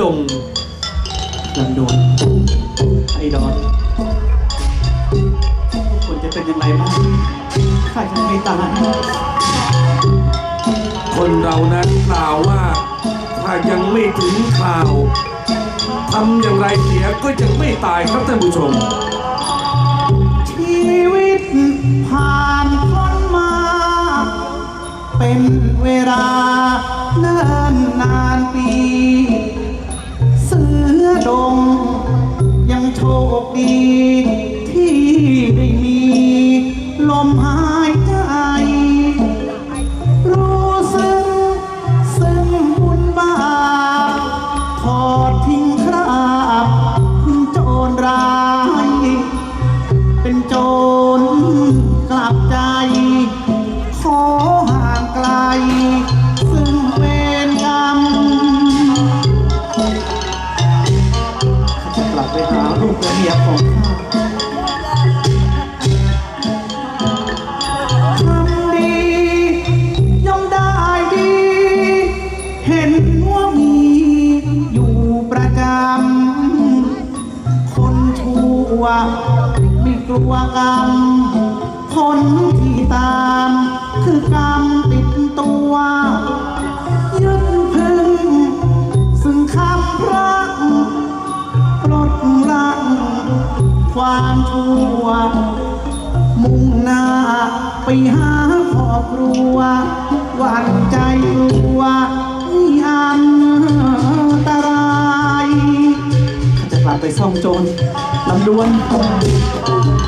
ดงลำดวนไอ้ดอนควรจะเป็นยังไงบ้างข้ายังไม่ตายคนเรานั้นกล่าวว่า ถ้ายังไม่ถึงข่าวทำอย่างไรเสียก็ยังไม่ตายครับท่านผู้ชม ชีวิตผ่านพ้นมา เป็นเวลาเนิ่นนานปีเสื อดงยังโชคดีียของข้าทำดีย่อมได้ดี เห็นว่ามีอยู่ประจำ คนชั่วไม่กลัวกรรม คนที่ตามคือกรรมติดตัว ยึดพึ่งซึ่งคำพระ ความชั่ว มุ่งหน้าไปหาครอบครัวหวั่นใจกลัวมีอันตรายจะกลับไปซ่องโจรลำดวน